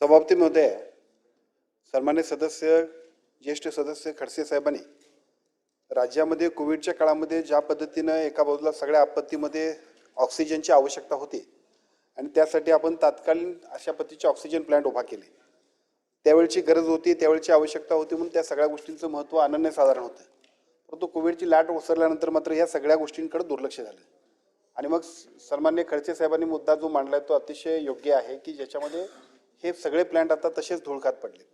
सभापती महोदय सन्मान्य सदस्य ज्येष्ठ सदस्य खडसे साहेबांनी राज्यामध्ये कोविडच्या काळामध्ये ज्या पद्धतीनं एका बाजूला सगळ्या आपत्तीमध्ये ऑक्सिजनची आवश्यकता होती आणि त्यासाठी आपण तात्कालीन अशा पद्धतीचे ऑक्सिजन प्लांट उभा केले. त्यावेळची गरज होती त्यावेळची आवश्यकता होती म्हणून त्या सगळ्या गोष्टींचं महत्त्व अनन्यसाधारण होतं. परंतु कोविडची लाट ओसरल्यानंतर मात्र या सगळ्या गोष्टींकडे दुर्लक्ष झालं. आणि मग सन्मान्य खडसे साहेबांनी मुद्दा जो मांडलाय तो अतिशय योग्य आहे की ज्याच्यामध्ये हे सगळे प्लांट आता तसेच धुळकात पडलेत.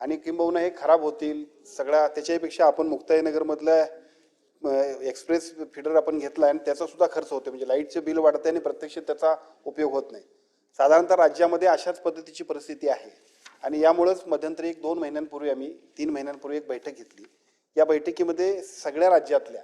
आणि किंबहुना हे खराब होतील सगळ्या त्याच्यापेक्षा आपण मुक्ताईनगरमधलं एक्सप्रेस फिडर आपण घेतला आणि त्याचा सुद्धा खर्च होतो म्हणजे लाईटचं बिल वाढते आणि प्रत्यक्ष त्याचा उपयोग होत नाही. साधारणतः राज्यामध्ये अशाच पद्धतीची परिस्थिती आहे. आणि यामुळंच मध्यंतरी एक दोन महिन्यांपूर्वी आम्ही तीन महिन्यांपूर्वी एक बैठक घेतली. या बैठकीमध्ये सगळ्या राज्यातल्या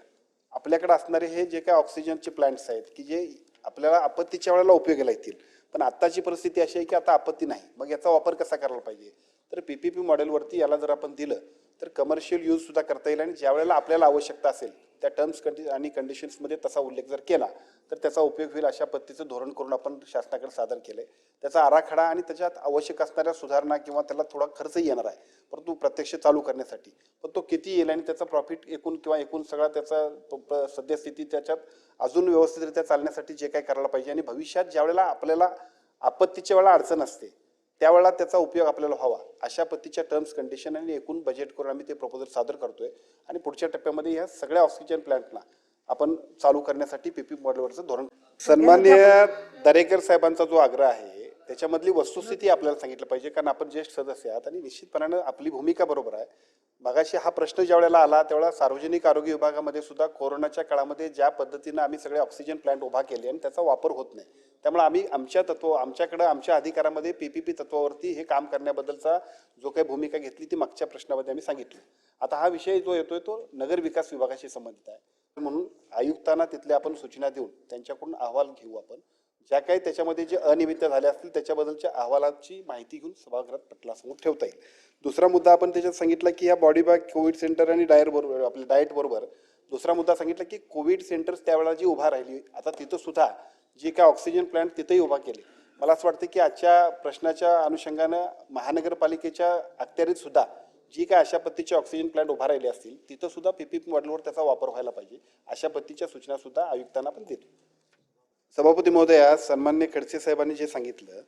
आपल्याकडे असणारे हे जे काय ऑक्सिजनचे प्लांट्स आहेत की जे आपल्याला आपत्तीच्या वेळेला उपयोगाला येतील पण आत्ताची परिस्थिती अशी आहे की आता आपत्ती नाही. मग याचा वापर कसा करायला पाहिजे? तर पी पी पी मॉडेलवरती याला जर आपण दिलं तर कमर्शियल यूजसुद्धा करता येईल आणि ज्या वेळेला आपल्याला आवश्यकता असेल त्या टर्म्स कंडि आणि कंडिशन्समध्ये तसा उल्लेख जर केला तर त्याचा उपयोग होईल अशा पद्धतीचं धोरण करून आपण शासनाकडे सादर केलं आहे त्याचा आराखडा आणि त्याच्यात आवश्यक असणाऱ्या सुधारणा किंवा त्याला थोडा खर्चही येणार आहे परंतु प्रत्यक्ष चालू करण्यासाठी. पण तो किती येईल आणि त्याचा प्रॉफिट एकूण किंवा एकूण सगळा त्याचा सद्यस्थिती त्याच्यात अजून व्यवस्थितरित्या चालण्यासाठी जे काय करायला पाहिजे आणि भविष्यात ज्या वेळेला आपल्याला आपत्तीच्या वेळेला अडचण असते त्यावेळेला त्याचा उपयोग आपल्याला व्हावा. अशा पद्धतीच्या टर्म्स कंडिशन आणि एकूण बजेट करून आम्ही ते प्रपोजल सादर करतोय. आणि पुढच्या टप्प्यामध्ये या सगळ्या ऑक्सिजन प्लांटला आपण चालू करण्यासाठी पीपी मॉडेलवरचं धोरण सन्मान्य दरेकर साहेबांचा जो आग्रह आहे त्याच्यामधली वस्तुस्थिती आपल्याला सांगितलं पाहिजे कारण आपण ज्येष्ठ सदस्य आहात आणि निश्चितपणानं आपली भूमिका बरोबर आहे. मगाशी हा प्रश्न ज्यावेळेला आला त्यावेळेला सार्वजनिक आरोग्य विभागामध्ये सुद्धा कोरोनाच्या काळामध्ये ज्या पद्धतीनं आम्ही सगळे ऑक्सिजन प्लांट उभा केले आणि त्याचा वापर होत नाही. त्यामुळे आम्ही आमच्या तत्व आमच्याकडं आमच्या अधिकारामध्ये पी पी पी तत्वावरती हे काम करण्याबद्दलचा जो काही भूमिका घेतली ती मागच्या प्रश्नामध्ये आम्ही सांगितली. आता हा विषय जो येतोय तो नगर विकास विभागाशी संबंधित आहे. म्हणून आयुक्तांना तिथल्या आपण सूचना देऊन त्यांच्याकडून अहवाल घेऊ आपण. ज्या काही त्याच्यामध्ये जे अनियमितता झाल्या असतील त्याच्याबद्दलच्या अहवालाची माहिती घेऊन सभागृहात पटलासमोर ठेवता येईल. दुसरा मुद्दा आपण त्याच्यात सांगितला की या बॉडी बॅग कोविड सेंटर आणि डायर बरोबर आपल्या डाएट बरोबर. दुसरा मुद्दा सांगितला की कोविड सेंटर्स त्यावेळेला जी उभा राहिली आता तिथं सुद्धा जे काय ऑक्सिजन प्लांट तिथंही उभा केले. मला असं वाटतं की आजच्या प्रश्नाच्या अनुषंगानं महानगरपालिकेच्या अखत्यारीत सुद्धा जी काय अशा पद्धतीचे ऑक्सिजन प्लांट उभा राहिले असतील तिथं सुद्धा पीपीपी मॉडेलवर त्याचा वापर व्हायला पाहिजे. अशा पद्धतीच्या सूचना सुद्धा आयुक्तांना पण देतो. सभापती महोदया सन्मान्य खडसे साहेबांनी जे सांगितलं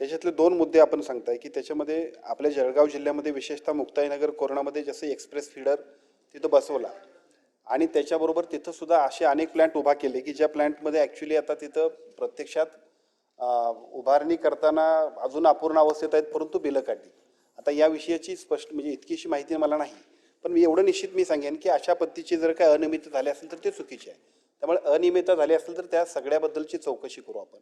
त्याच्यातले दोन मुद्दे आपण सांगताय की त्याच्यामध्ये आपल्या जळगाव जिल्ह्यामध्ये विशेषतः मुक्ताईनगर कोरोनामध्ये जसं एक्सप्रेस फीडर तिथं बसवला. आणि त्याच्याबरोबर तिथं सुद्धा असे अनेक प्लॅन्ट उभा केले की ज्या प्लॅन्टमध्ये ॲक्च्युली आता तिथं प्रत्यक्षात उभारणी करताना अजून अपूर्ण अवस्थेत आहेत परंतु बिलं काढली. आता या विषयाची स्पष्ट म्हणजे इतकीशी माहिती मला नाही पण मी एवढं निश्चित मी सांगेन की अशा पद्धतीची जर काय अनियमित झाले असेल तर ते चुकीचे आहे. त्यामुळे अनियमितता झाली असेल तर त्या सगळ्याबद्दलची चौकशी करू आपण.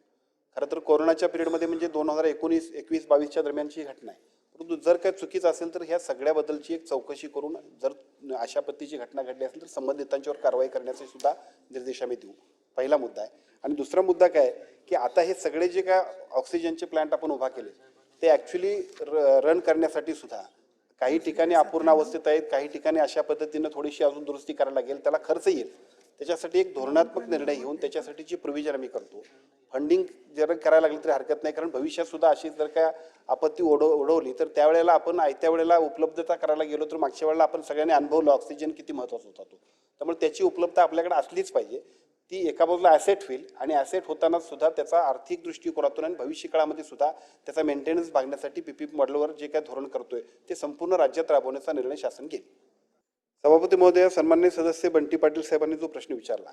खरं तर कोरोनाच्या पिरियडमध्ये म्हणजे दोन हजार एकोणीस एकवीस बावीसच्या दरम्यानची घटना आहे. परंतु जर काय चुकीचं असेल तर ह्या सगळ्याबद्दलची एक चौकशी करून जर अशा पद्धतीची घटना घडली असेल तर संबंधितांच्यावर कारवाई करण्याचे सुद्धा निर्देश आम्ही देऊ. पहिला मुद्दा आहे. आणि दुसरा मुद्दा काय की आता हे सगळे जे काय ऑक्सिजनचे प्लांट आपण उभा केले ते ॲक्च्युली रन करण्यासाठी सुद्धा काही ठिकाणी अपूर्ण अवस्थेत आहेत काही ठिकाणी अशा पद्धतीनं थोडीशी अजून दुरुस्ती करायला लागेल त्याला खर्च येईल. त्याच्यासाठी एक धोरणात्मक निर्णय घेऊन त्याच्यासाठीची प्रोव्हिजन आम्ही करतो. फंडिंग जर करायला लागली तरी हरकत नाही कारण भविष्यात सुद्धा अशी जर काय आपत्ती ओढव ओढवली तर त्यावेळेला आपण आयत्या वेळेला उपलब्धता करायला गेलो तर मागच्या वेळेला आपण सगळ्यांनी अनुभवलं ऑक्सिजन किती महत्त्वाचा होता तो. त्यामुळे त्याची उपलब्धता आपल्याकडे असलीच पाहिजे. ती एका बाजूला ॲसेट होईल आणि ॲसेट होताना सुद्धा त्याचा आर्थिक दृष्टिकोनातून आणि भविष्य काळामध्ये सुद्धा त्याचा मेंटेनन्स भागण्यासाठी पी पी मॉडेलवर जे काय धोरण करतोय ते संपूर्ण राज्यात राबवण्याचा निर्णय शासन घेईल. सभापती महोदय सन्मान्य सदस्य बंटी पाटील साहेबांनी जो प्रश्न विचारला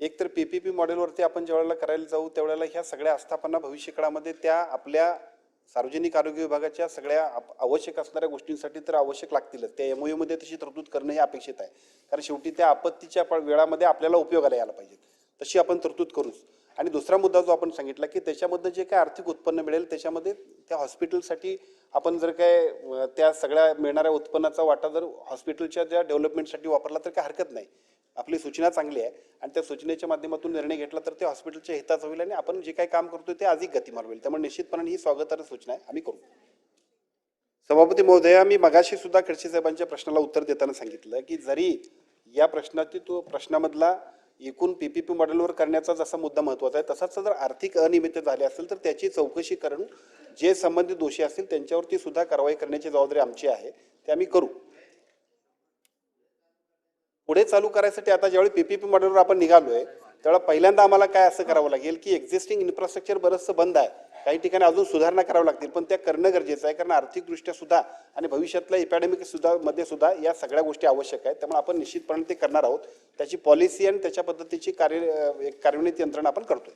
एक तर पी पी पी मॉडेलवरती आपण ज्यावेळेला करायला जाऊ त्यावेळेला ह्या सगळ्या आस्थापना भविष्य काळामध्ये त्या आपल्या सार्वजनिक आरोग्य विभागाच्या सगळ्या आवश्यक असणाऱ्या गोष्टींसाठी तर आवश्यक लागतीलच. त्या एमओयू मध्ये तशी तरतूद करणं हे अपेक्षित आहे. कारण शेवटी त्या आपत्तीच्या वेळामध्ये आपल्याला उपयोगाला यायला पाहिजेत. तशी आपण तरतूद करूच. आणि दुसरा मुद्दा जो आपण सांगितला की त्याच्यामधनं जे काय आर्थिक उत्पन्न मिळेल त्याच्यामध्ये त्या हॉस्पिटलसाठी आपण जर काय त्या सगळ्या मिळणाऱ्या उत्पन्नाचा वाटा जर हॉस्पिटलच्या ज्या डेव्हलपमेंटसाठी वापरला तर काय हरकत नाही. आपली सूचना चांगली आहे आणि त्या सूचनेच्या माध्यमातून निर्णय घेतला तर ते हॉस्पिटलच्या हिताचं होईल आणि आपण जे काही काम करतोय ते अधिक गतिमान होईल. त्यामुळे निश्चितपणे ही स्वागतार्ह सूचना आहे. आम्ही करू. सभापती महोदया मी मगाशी सुद्धा खडसे साहेबांच्या प्रश्नाला उत्तर देताना सांगितलं की जरी या प्रश्नाची तो प्रश्नामधला एकूण पीपीपी मॉडेलवर करण्याचा जसा मुद्दा महत्त्वाचा आहे तसाच जर आर्थिक अनियमित झाले असेल तर त्याची चौकशी करून जे संबंधित दोषी असतील त्यांच्यावरती सुद्धा कारवाई करण्याची जबाबदारी आमची आहे ते आम्ही करू. पुढे चालू करायसाठी आता ज्यावेळी पीपीपी मॉडेलवर आपण निघालोय त्यावेळेला पहिल्यांदा आम्हाला काय असं करावं लागेल की एक्झिस्टिंग इन्फ्रास्ट्रक्चर बरंचसं बंद आहे. काही ठिकाणी अजून सुधारणा कराव्या लागतील पण त्या करणं गरजेचं आहे. कारण आर्थिकदृष्ट्या सुद्धा आणि भविष्यातल्या इपॅडेमिक सुद्धा मध्ये सुद्धा या सगळ्या गोष्टी आवश्यक आहेत. त्यामुळे आपण निश्चितपणे ते करणार आहोत. त्याची पॉलिसी आणि त्याच्या पद्धतीची कार्य कार्यान्वित यंत्रणा आपण करतोय.